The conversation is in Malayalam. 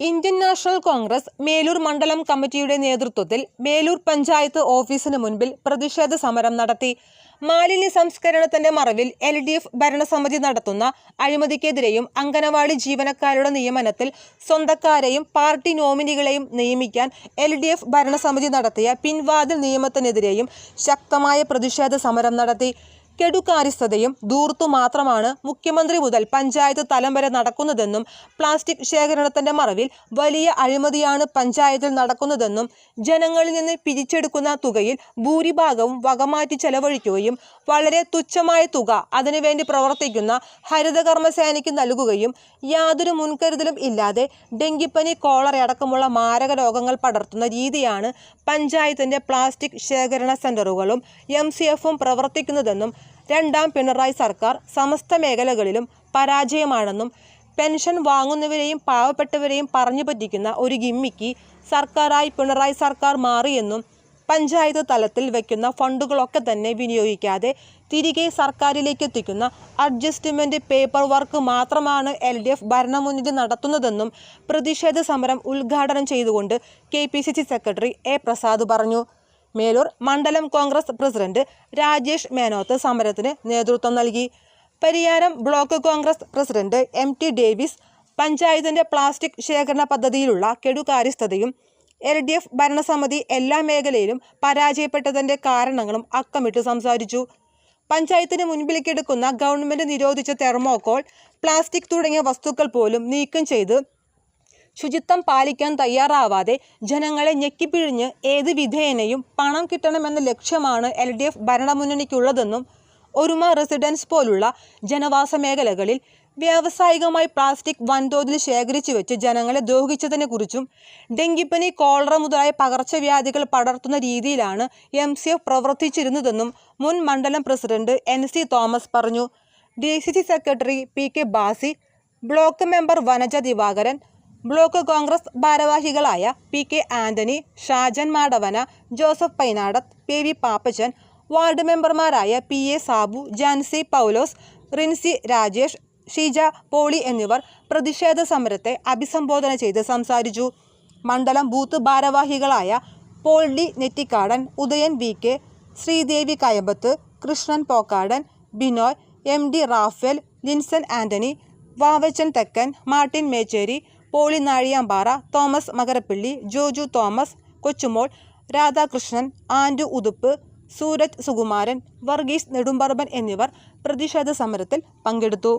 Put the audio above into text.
ഇന്ത്യൻ നാഷണൽ കോൺഗ്രസ് മേലൂർ മണ്ഡലം കമ്മിറ്റിയുടെ നേതൃത്വത്തിൽ മേലൂർ പഞ്ചായത്ത് ഓഫീസിന് മുൻപിൽ പ്രതിഷേധ സമരം നടത്തി. മാലിന്യ സംസ്കരണത്തിന്റെ മറവിൽ എൽ ഡി എഫ് ഭരണസമിതി നടത്തുന്ന അഴിമതിക്കെതിരെയും അംഗനവാടി ജീവനക്കാരുടെ നിയമനത്തിൽ സ്വന്തക്കാരെയും പാർട്ടി നോമിനികളെയും നിയമിക്കാൻ എൽ ഡി എഫ് ഭരണസമിതി നടത്തിയ പിൻവാതിൽ നിയമത്തിനെതിരെയും ശക്തമായ പ്രതിഷേധ സമരം നടത്തി. കെടുകാര്യസ്ഥതയും ധൂർത്തു മാത്രമാണ് മുഖ്യമന്ത്രി മുതൽ പഞ്ചായത്ത് തലം വരെ നടക്കുന്നതെന്നും പ്ലാസ്റ്റിക് ശേഖരണത്തിന്റെ മറവിൽ വലിയ അഴിമതിയാണ് പഞ്ചായത്തിൽ നടക്കുന്നതെന്നും ജനങ്ങളിൽ നിന്ന് പിരിച്ചെടുക്കുന്ന തുകയിൽ ഭൂരിഭാഗവും വകമാറ്റി ചെലവഴിക്കുകയും വളരെ തുച്ഛമായ തുക അതിനുവേണ്ടി പ്രവർത്തിക്കുന്ന ഹരിതകർമ്മസേനയ്ക്ക് നൽകുകയും യാതൊരു മുൻകരുതലും ഇല്ലാതെ ഡെങ്കിപ്പനി കോളറ അടക്കമുള്ള മാരക രോഗങ്ങൾ പടർത്തുന്ന രീതിയാണ് പഞ്ചായത്തിന്റെ പ്ലാസ്റ്റിക് ശേഖരണ സെന്ററുകളും എം സി എഫും പ്രവർത്തിക്കുന്നതെന്നും രണ്ടാം പിണറായി സർക്കാർ സമസ്ത മേഖലകളിലും പരാജയമാണെന്നും പെൻഷൻ വാങ്ങുന്നവരെയും പാവപ്പെട്ടവരെയും പറഞ്ഞു പറ്റിക്കുന്ന ഒരു ഗിമ്മിക്ക് സർക്കാരായി പിണറായി സർക്കാർ മാറിയെന്നും പഞ്ചായത്ത് തലത്തിൽ വയ്ക്കുന്ന ഫണ്ടുകളൊക്കെ തന്നെ വിനിയോഗിക്കാതെ തിരികെ സർക്കാരിലേക്ക് എത്തിക്കുന്ന അഡ്ജസ്റ്റ്മെന്റ് പേപ്പർ വർക്ക് മാത്രമാണ് എൽ ഡി എഫ് ഭരണമുന്നണി നടത്തുന്നതെന്നും പ്രതിഷേധ സമരം ഉദ്ഘാടനം ചെയ്തുകൊണ്ട് കെ സെക്രട്ടറി എ പ്രസാദ് പറഞ്ഞു. മേലൂർ മണ്ഡലം കോൺഗ്രസ് പ്രസിഡന്റ് രാജേഷ് മേനോത്ത് സമരത്തിന് നേതൃത്വം നൽകി. Pariyaram block Congress president M T Davis പഞ്ചായത്തിന്റെ പ്ലാസ്റ്റിക് ശേഖരണ പദ്ധതിയിലുള്ള കെടുകാര്യസ്ഥതയും എൽ ഡി എഫ് ഭരണസമിതി എല്ലാ മേഖലയിലും പരാജയപ്പെട്ടതിന്റെ കാരണങ്ങളും അക്കമിട്ട് സംസാരിച്ചു. പഞ്ചായത്തിന് മുൻപിലേക്ക് എടുക്കുന്ന ഗവൺമെന്റ് നിരോധിച്ച തെർമോകോൾ പ്ലാസ്റ്റിക് തുടങ്ങിയ വസ്തുക്കൾ പോലും നീക്കം ചെയ്ത് ശുചിത്വം പാലിക്കാൻ തയ്യാറാവാതെ ജനങ്ങളെ ഞെക്കിപ്പിഴിഞ്ഞ് ഏത് വിധേയനെയും പണം കിട്ടണമെന്ന ലക്ഷ്യമാണ് എൽ ഡി എഫ് ഭരണമുന്നണിക്കുള്ളതെന്നും ഒരുമ റെസിഡൻസ് പോലുള്ള ജനവാസ മേഖലകളിൽ വ്യാവസായികമായി പ്ലാസ്റ്റിക് വൻതോതിൽ ശേഖരിച്ചു വെച്ച് ജനങ്ങളെ ദ്രോഹിച്ചതിനെക്കുറിച്ചും ഡെങ്കിപ്പനി കോളറ മുതലായ പകർച്ചവ്യാധികൾ പടർത്തുന്ന രീതിയിലാണ് എം സി എഫ് പ്രവർത്തിച്ചിരുന്നതെന്നും മുൻ മണ്ഡലം പ്രസിഡന്റ് എൻ സി തോമസ് പറഞ്ഞു. D C C secretary P K Basi block member Vanaja Divakaran block Congress ഭാരവാഹികളായ P K Antony Shajan Madavana Joseph Painadath P V Pappachan ward മെമ്പർമാരായ പി എ സാബു ജാൻസി പൗലോസ് റിൻസി രാജേഷ് ഷീജ പോളി എന്നിവർ പ്രതിഷേധ സമരത്തെ അഭിസംബോധന ചെയ്ത് സംസാരിച്ചു. മണ്ഡലം ബൂത്ത് ഭാരവാഹികളായ Paul D Nettikkadan Udayan V K Sreedevi Kayambath Krishnan Pokkadan Binoy M D Raphael Linson Antony Vavachan Thekkan Martin Mecheri Poly Nazhiyampara Thomas Makarappilly Joju Thomas Kochumol Radhakrishnan Andu Uthup Sooraj Sukumaran Varghese Nedumparamban എന്നിവർ പ്രതിഷേധ സമരത്തിൽ പങ്കെടുത്തു.